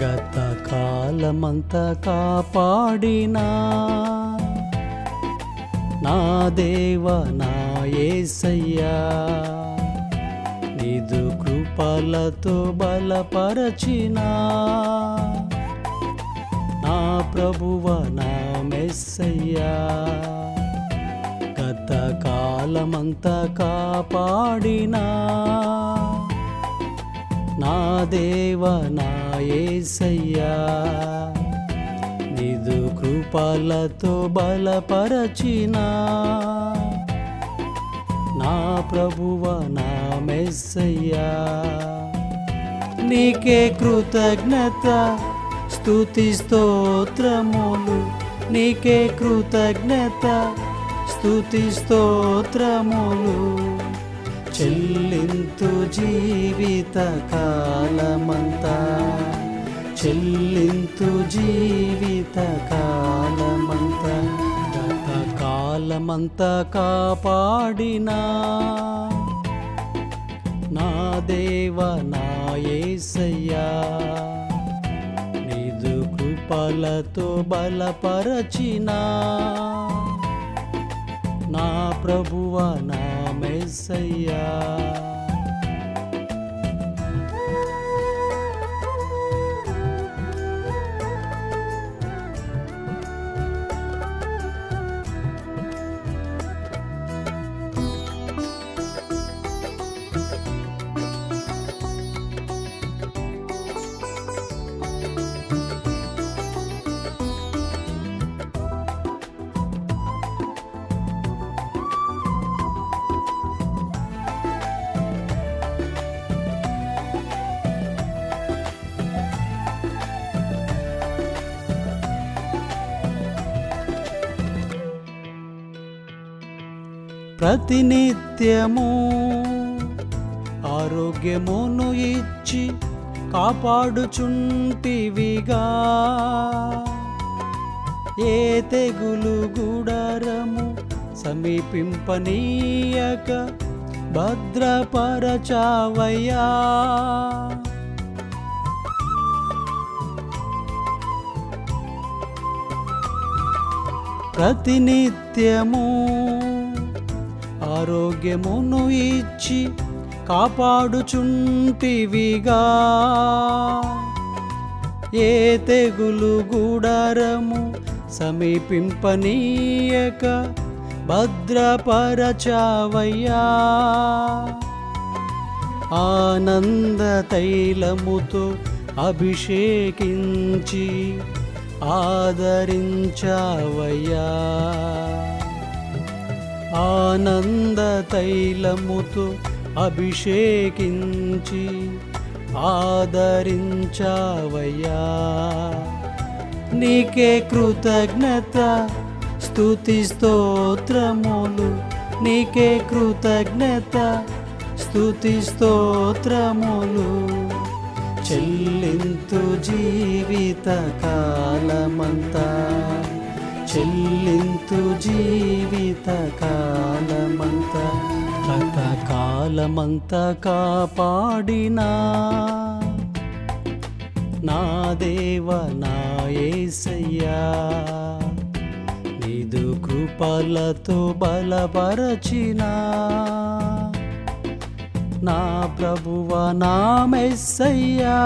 కాలమంతా కాపాడినా. నా దేవ నా ఏసయ్యా నిదు కృపలతో బలపరచినా. నా ప్రభువ నా మెస్సయ్యా గత కాలమంతా కాపాడినా. నా దేవ నా యేసయ్యా నీదు కృపలతో బలపరచినా నా ప్రభువ నా మెస్సయ్యా. నీకే కృతజ్ఞత స్తుతి స్తోత్రములు. నీకే కృతజ్ఞత స్తుతి స్తోత్రములు. చెల్లింతు జీవిత కాలమంతా. చెల్లింతు జీవిత కాలమంతా. గత కాలమంతా కాపాడినా. నా దేవ నా యేసయ్యా నీదు కృపలతో బలపరచినా. నా ప్రభువ నా మెస్సయ్యా ప్రతినిత్యము. ఆరోగ్యమును ఇచ్చి కాపాడుచుంటివిగా. ఏ తెగులు గుడారము సమీపింపనీయక భద్రపరచావయ్యా. ప్రతినిత్యము. ఆరోగ్యమును ఇచ్చి కాపాడుచుంటివిగా. ఏ తెగులు గుడారము సమీపింపనీయక భద్రపరచావయ్యా. ఆనంద తైలముతో అభిషేకించి ఆదరించావయ్యా. ఆనంద తైలముతో అభిషేకించి ఆదరించావయ్యా. నీకే కృతజ్ఞత స్తుతి స్తోత్రములు. నీకే కృతజ్ఞత స్తుతి స్తోత్రములు. చెల్లింతు జీవిత కాలమంతా చెల్లింతు జీ కాలమంతా గత కాలమంతా కాపాడినా నా దేవ నా యేసయ్యా నీదు కృపలతో బలపరచినా. నా ప్రభువ నా మెస్సయ్యా.